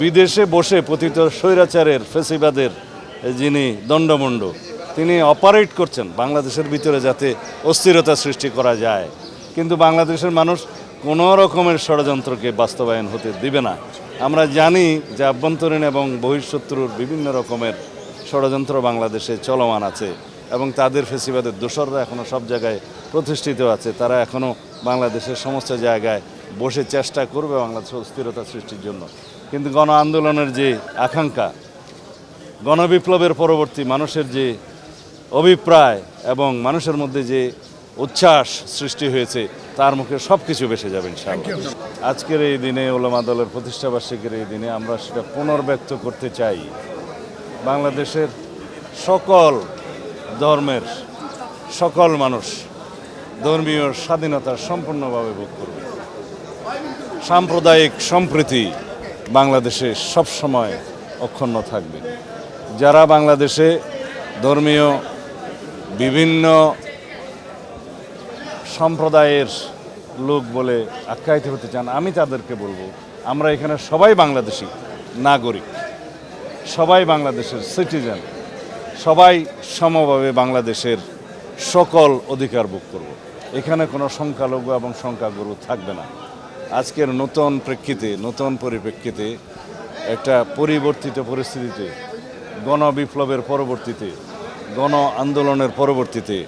বিদেশে বসে পতিত স্বৈরাচারের ফেসিবাদের যিনি দণ্ডমণ্ড, তিনি অপারেট করছেন বাংলাদেশের ভিতরে যাতে অস্থিরতা সৃষ্টি করা যায়। কিন্তু বাংলাদেশের মানুষ কোনো রকমের ষড়যন্ত্রকে বাস্তবায়ন হতে দিবে না। আমরা জানি যে আভ্যন্তরীণ এবং বহিঃশত্রুর বিভিন্ন রকমের ষড়যন্ত্র বাংলাদেশে চলমান আছে এবং তাদের ফেসিবাদের দোসররা এখনও সব জায়গায় প্রতিষ্ঠিত আছে। তারা এখনও বাংলাদেশের সমস্ত জায়গায় বসে চেষ্টা করবে বাংলাদেশের অস্থিরতা সৃষ্টির জন্য। কিন্তু গণ আন্দোলনের যে আকাঙ্ক্ষা গণবিপ্লবের পরবর্তী মানুষের যে অভিপ্রায় এবং মানুষের মধ্যে যে উচ্ছ্বাস সৃষ্টি হয়েছে তার মুখে সব কিছু বেসে যাবে ইনশাআল্লাহ। আজকের এই দিনে ওলামা দলের প্রতিষ্ঠাবার্ষিকীর এই দিনে আমরা সেটা পুনর্ব্যক্ত করতে চাই। বাংলাদেশের সকল ধর্মের সকল মানুষ ধর্মীয় স্বাধীনতা সম্পূর্ণভাবে ভোগ করবে। সাম্প্রদায়িক সম্প্রীতি বাংলাদেশে সবসময় অক্ষুণ্ণ থাকবে। যারা বাংলাদেশে ধর্মীয় বিভিন্ন সম্প্রদায়ের লোক বলে আখ্যায়িত হতে চান, আমি তাদেরকে বলব, আমরা এখানে সবাই বাংলাদেশি, নাগরিক, সবাই বাংলাদেশের সিটিজেন সবাই সমভাবে বাংলাদেশের সকল অধিকার ভোগ করব। এখানে কোনো সংখ্যালঘু এবং সংখ্যাগুরু থাকবে না। আজকের নতুন প্রেক্ষিতে, নতুন পরিপ্রেক্ষিতে, একটা পরিবর্তিত পরিস্থিতিতে, গণবিপ্লবের পরবর্তীতে, গণ আন্দোলনের পরবর্তীতে,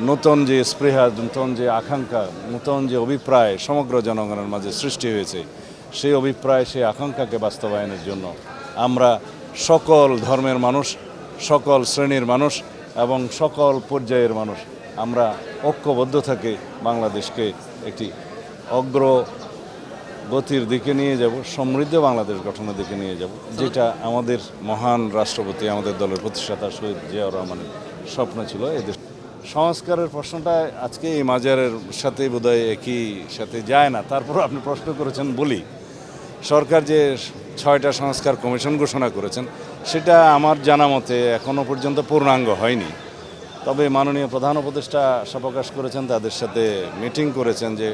নতুন যে স্পৃহা, নতুন যে আকাঙ্ক্ষা, নতুন যে অভিপ্রায় সমগ্র জনগণের মাঝে সৃষ্টি হয়েছে, সেই অভিপ্রায়, সেই আকাঙ্ক্ষাকে বাস্তবায়নের জন্য আমরা সকল ধর্মের মানুষ, সকল শ্রেণির মানুষ এবং সকল পর্যায়ের মানুষ আমরা ঐক্যবদ্ধ থেকে বাংলাদেশকে একটি অগ্র গতির দিকে নিয়ে যাব, সমৃদ্ধ বাংলাদেশ গঠনের দিকে নিয়ে যাব, যেটা আমাদের মহান রাষ্ট্রপতি, আমাদের দলের প্রতিষ্ঠাতা শহীদ জিয়াউর রহমানের স্বপ্ন ছিল এই দেশ সংস্কারের প্রশ্নটা আজকে এই মাজারের সাথে বোধহয় একই সাথে যায় না। তারপর আপনি প্রশ্ন করেছেন, বলি, সরকার যে ছয়টা সংস্কার কমিশন ঘোষণা করেছেন, সেটা আমার জানা মতে এখনও পর্যন্ত পূর্ণাঙ্গ হয়নি। তবে মাননীয় প্রধান উপদেষ্টা আশা প্রকাশ করেছেন, তাদের সাথে মিটিং করেছেন যে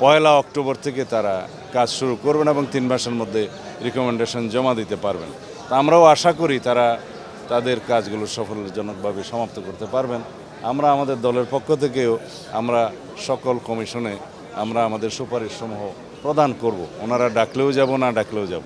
পয়লা অক্টোবর থেকে তারা কাজ শুরু করবেন এবং তিন মাসের মধ্যে রিকমেন্ডেশন জমা দিতে পারবেন। তা আমরাও আশা করি তারা তাদের কাজগুলো সফলজনকভাবে সমাপ্ত করতে পারবেন। আমরা আমাদের দলের পক্ষ থেকেও আমরা সকল কমিশনে আমরা আমাদের সুপারিশসমূহ প্রদান করব। ওনারা ডাকলেও যাব, না ডাকলেও যাব।